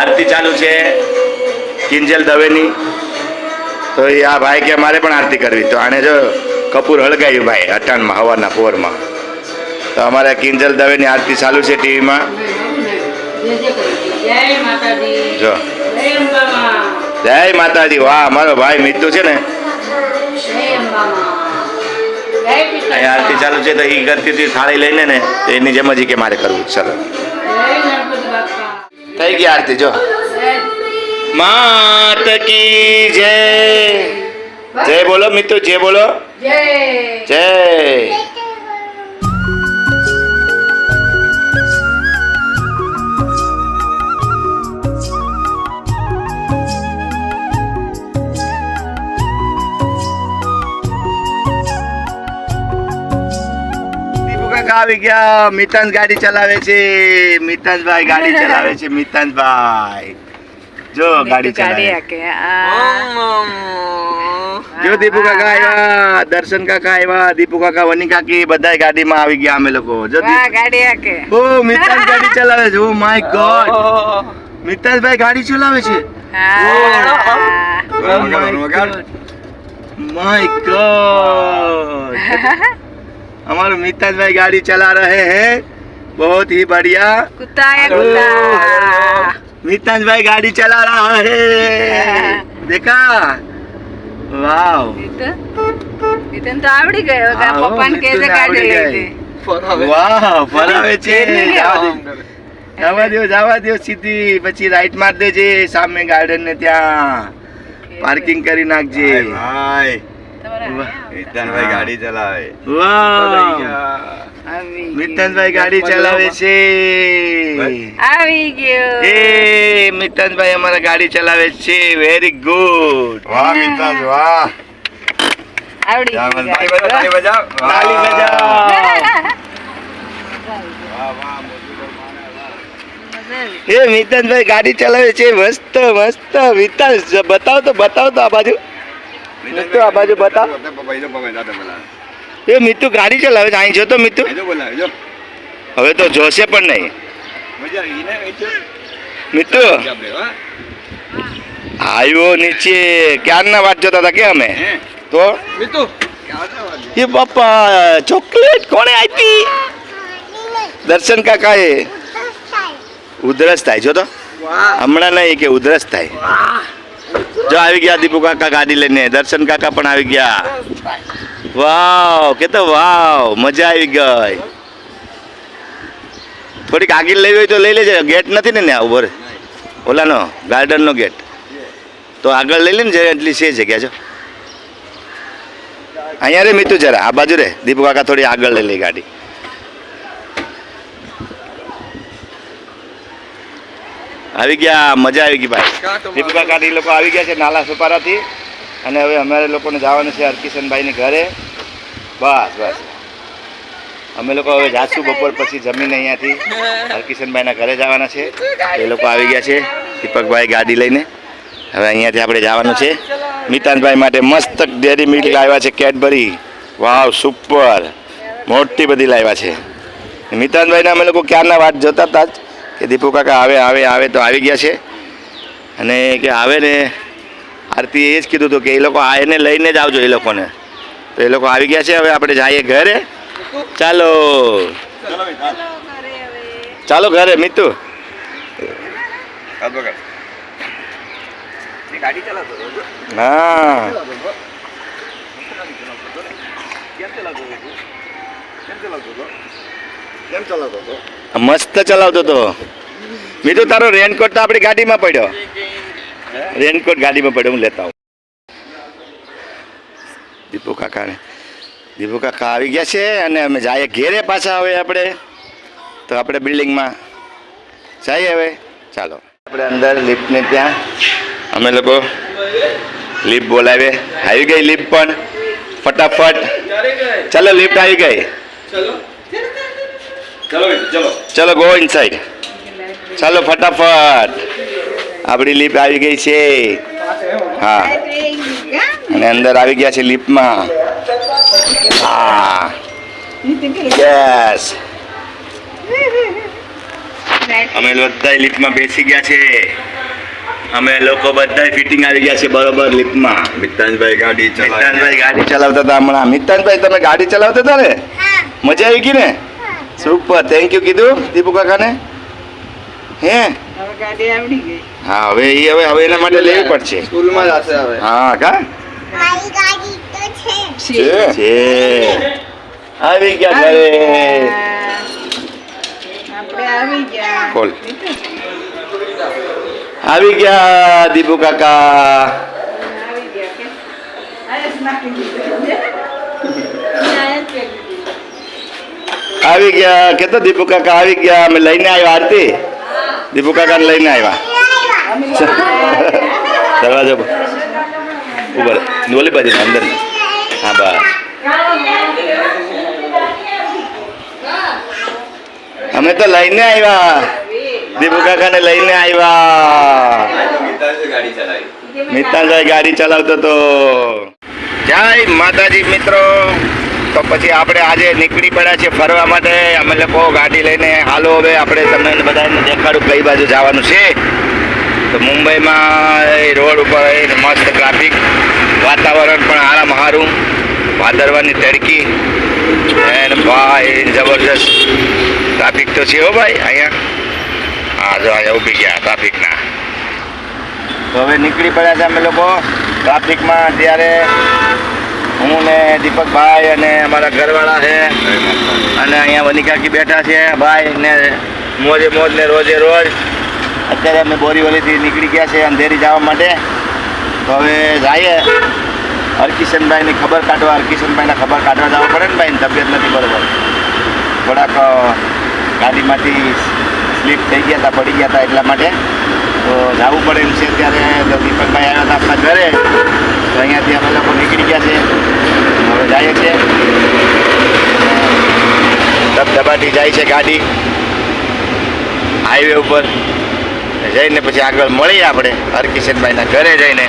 આરતી ચાલુ છે. કિંજલ દવેની. તો એ આ ભાઈ કે મારે પણ આરતી કરવી. તો આને જો કપૂર હળગાયું ભાઈ, અટાણમાં હવાના પોરમાં. તો અમારે કિંજલ દવેની આરતી ચાલુ છે ટીવીમાં. જો. જય માતાજી. વાહ મારો ભાઈ મિત્તુ છે ને. આરતી ચાલુ છે તો એ કરતી હતી થાળી લઈને ને, તો એની જેમ જ કે મારે કરવું. ચાલો. થઈ ગઈ આરતી જો જય માત કી જય જય બોલો મિત્તુ જય બોલો જય જય કાકા આવી ગયા મિતાંશ ગાડી ચલાવે છે મિતાંશભાઈ ગાડી ચલાવે છે મિતાંશભાઈ જો ગાડી ચલાવે જો દીપુ કાકા આવ્યા દર્શન કાકા આવ્યા દીપુ કાકા વની કાકી બધા ગાડીમાં આવી ગયા અમે લોકો જો ગાડી આકે ઓ મિતાંશ ગાડી ચલાવે છે ઓ માય ગોડ મિતાંશભાઈ ગાડી ચલાવે છે માય ગોડ हमारे मिताज भाई गाड़ी चला रहे हैं बहुत ही बढ़िया कुत्ता है कुत्ता। मिताज भाई गाड़ी चला रहा है देखा वाव ઇતન તો આવડી ગયો કે હા, હો, પપ્પાને કે મિતુને ગાડી આવડી લઈ ગઈ. દે વાહ ફરાવે છે ફેરવી જવા લેવો. દો. જવા દો જવા દો સીધી પછી રાઈટ માર દેજે સામે ગાર્ડન ને ત્યાં પાર્કિંગ કરી નાખજે ભાઈ ગાડી ચલાવે. મિતનભાઈ ગાડી ચલાવે છે. આવી ગયો. એ મિતનભાઈ અમારા ગાડી ચલાવે છે. વેરી ગુડ વાહ આવડી બજાવ. બજાવ બજાવ. એ મિતનભાઈ ગાડી ચલાવે છે. મસ્ત મસ્ત. મિતન બતાવ તો બતાવ તો આ બાજુ. મિતુ આ બાજુ બતાવ. એ મિતુ ગાડી ચલાવે છે અહીં જો તો મિતુ. એ તો બોલા જો હવે તો જોશે પણ નહીં. મજા આવી ને એ તો મિતુ. આપણે હા આવ્યો નીચે ક્યારના વાત જોતા હતા કે અમે? તો? મિતુ. ક્યાં એ બાપા ચોકલેટ કોણે આપી? દર્શન એ ઉધરસ થાય જો તો. હમણાં નહીં કે ઉધરસ થાય જો આવી ગયા દીપુ કાકા ગાડી લઈને, દર્શન કાકા પણ આવી ગયા. વાવ, કે તો વાવ, મજા આવી ગઈ. થોડીક આગળ લેવી હોય તો લઈ લેજે, ગેટ નથી ને ત્યાં ઊભો ઓલાનો, ગાર્ડનનો ગેટ. તો આગળ લઈ લઈને જરા એટલી છે જગ્યા, જો. અહીંયા રે મીતુ જરા, આ બાજુ રે. દીપુ કાકા થોડી આગળ લઈ લઈ ગાડી. આવી ગયા મજા આવી ગઈ ભાઈ. દીપિકા કાઢી એ લોકો આવી ગયા છે નાલા સુપારાથી. અને હવે અમારે લોકોને જવાનું છે હરકિશનભાઈને ઘરે. બસ બસ. અમે લોકો હવે જાશું બપોર પછી જમીને અહીંયાથી. હરકિશનભાઈના ઘરે જવાના છે. એ લોકો આવી ગયા છે દીપકભાઈ ગાડી લઈને. હવે અહીંયાથી આપણે જવાનું છે. મિતાનભાઈ માટે મસ્ત ડેરી મિલ્ક લાવ્યા છે કેડબરી. વાવ સુપર. મોટી બધી લાવ્યા છે. મિતાનભાઈને અમે લોકો ક્યારના વાત જોતા હતા જ? કે દીપુ કાકા આવે આવે આવે તો આવી ગયા છે. અને કે આવે ને, આરતી એ જ કીધું હતું કે એ લોકો આ એને લઈને જ આવજો એ લોકોને. તો એ લોકો આવી ગયા છે, હવે આપણે જઈએ ઘરે. ચાલો. ચાલો ઘરે, મિતુ. હા. કેમ કેમ ચલાવતો હતો? મસ્ત ચલાવતો તો મીઠું તારો રેનકોટ તો આપણી ગાડીમાં પડ્યો. રેનકોટ ગાડીમાં પડ્યો હું લેતા આવું. દીપુ કાકાને દીપુ કાકા આવી ગયા છે અને અમે જઈએ ઘેરે પાછા હવે આપણે. તો આપણે બિલ્ડિંગમાં જઈએ હવે. ચાલો. આપણે અંદર લિફ્ટને ત્યાં. અમે લોકો લિફ્ટ બોલાવે આવી ગઈ લિફ્ટ પણ. ફટાફટ. ચાલો લિફ્ટ આવી ગઈ. ચલો. ચલો ચલો. ગો ઇનસાઇડ ચાલો ફટાફટ. આપણી લિફ્ટ આવી ગઈ છે. હા. અને અંદર આવી ગયા છે લિફ્ટમાં હા. યસ અમે બધા લિફ્ટમાં બેસી ગયા છે. અમે લોકો બધા ફિટિંગ આવી ગયા છે બરોબર લિફ્ટમાં મિતાંજભાઈ ગાડી ચલાવે. મિતાનભાઈ ગાડી ચલાવતા હતા હમણાં. મિતાનભાઈ તમે ગાડી ચલાવતા હતા ને? મજા આવી ગઈ ને? સુપર થેન્ક યુ કીધું દીપુ કાકાને? હે? હા હવે એ હવે હવે એના માટે લેવી પડશે. સ્કૂલમાં જશે હવે. હા કા? મારી ગાડી તો છે. છે. છે. આવી ગયા ઘરે. આપણે આવી ગયા. ખોલ આવી ગયા દીપુ કાકા. આવી ગયા કે? આયસ નાખી દીધું આયસ કરી દીધું આવી ગયા. કેતો દીપુ કાકા, આવી ગયા. અમે લઈને આવ્યા આરતી? દીપુ કાકાને લઈને આવ્યા. દરવાજો ઉપર ઓલી બાજુ અંદર. હા, બા. અમે તો લઈને આવ્યા. દીપુ કાકાને લઈને આવ્યા. ગાડી ગાડી ચલાવતો તો જય માતાજી મિત્રો. તો પછી આપણે આજે નીકળી પડ્યા છીએ ફરવા માટે. અમે લોકો ગાડી લઈને હાલો હવે, આપણે તમને બધાને દેખાડું કઈ બાજુ જવાનું છે. તો મુંબઈમાં રોડ ઉપર મસ્ત ટ્રાફિક વાતાવરણ પણ આરામ સારું ભાદરવાની તડકી એન ભાઈ, જબરજસ્ત ટ્રાફિક તો છે હો ભાઈ, અહીંયા. હા, જો અહીંયા ઊભી ગયા ટ્રાફિકના તો હવે નીકળી પડ્યા છે અમે લોકો. ટ્રાફિકમાં ત્યારે હું ને દીપકભાઈ અને અમારા ઘરવાળા છે. અને અહીંયા વનિકાકી બેઠા છે, ભાઈ ને મોજે મોજ ને રોજે રોજ. અત્યારે અમે બોરીવલીથી નીકળી ગયા છે અંધેરી જવા માટે. તો હવે જઈએ. હરકિશનભાઈની ખબર કાઢવા, હરકિશનભાઈને ખબર કાઢવા જવા પડે ને ભાઈ તબિયત નથી બરોબર. થોડાક ગાડીમાંથી સ્લીપ થઈ ગયા હતા, પડી ગયા હતા એટલા માટે. તો જવું પડે એમ છે ત્યારે દીપકભાઈ આવ્યા હતા આપણા ઘરે તો અહીંયાથી અમે લોકો નીકળી ગયા છે હવે છે. ધબધબાટી જાય છે ગાડી. હાઈવે ઉપર. જઈને પછી આગળ મળીએ આપણે હરકિશનભાઈના ઘરે જઈને.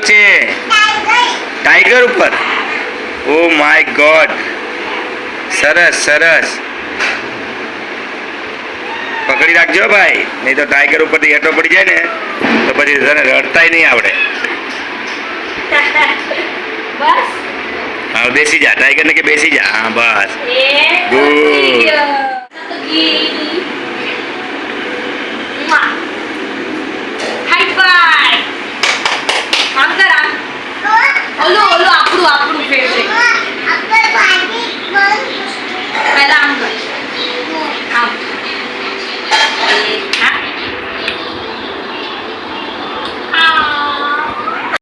છે. ટાઈગર ઉપર. ઓ માય ગોડ સરસ સરસ. પકડી રાખજો ભાઈ. નહીં તો ટાઈગર ઉપરથી હેઠો પડી જાય ને તો પછી તને રડતાય નહીં આવડે. હા બેસી જા. ટાઈગર ને કે બેસી જા? હા બસ. એ